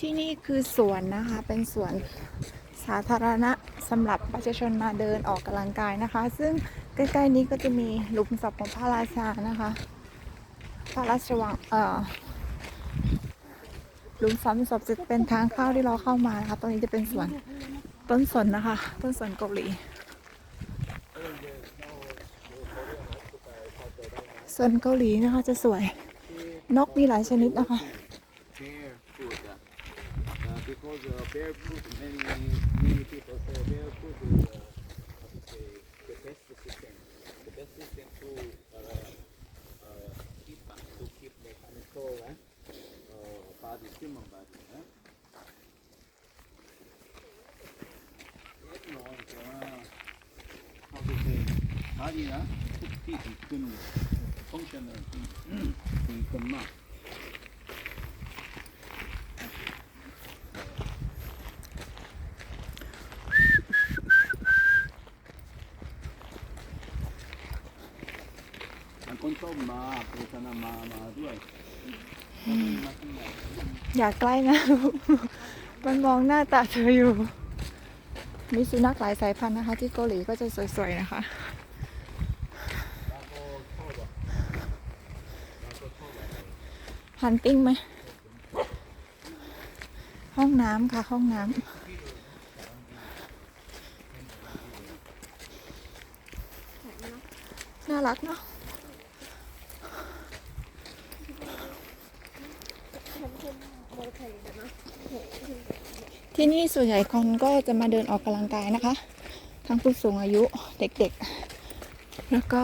ที่นี่คือสวนนะคะ เป็นสวนสาธารณะสำหรับประชาชนมาเดินออกกำลังกายนะคะ ซึ่งใกล้ๆนี้ก็จะมีหลุมศพของพระราชานะคะ พระราชวังเอ่อหลุมฝังศพจะเป็นทางเข้าที่เราเข้ามานะคะตรงนี้จะเป็นสวนต้นสนนะคะ ต้นสนเกาหลี สวนเกาหลีนะคะจะสวย นกมีหลายชนิดนะคะ because uh, bear food, many, many people say bear food is uh, to say, the best system. The best system to uh, uh, keep uh, to keep the control uh, uh, body, human body. Uh. You know, uh, how to say, body, uh, 특히 근 functional 근 근막. มัน คนต้มมาโฆษณามามาด้วยมาที่ไหนอยากใกล้นะมันมองหน้าตาเธออยู่ มีสุนัขหลายสายพันธุ์นะคะ ที่เกาหลีก็จะสวยๆนะคะฮันติ้งไหม ห้องน้ำค่ะ ห้องน้ำน่ารักเนาะ ที่นี่ส่วนใหญ่คนก็จะมาเดินออกกำลังกายนะคะ ทั้งผู้สูงอายุเด็กๆ แล้วก็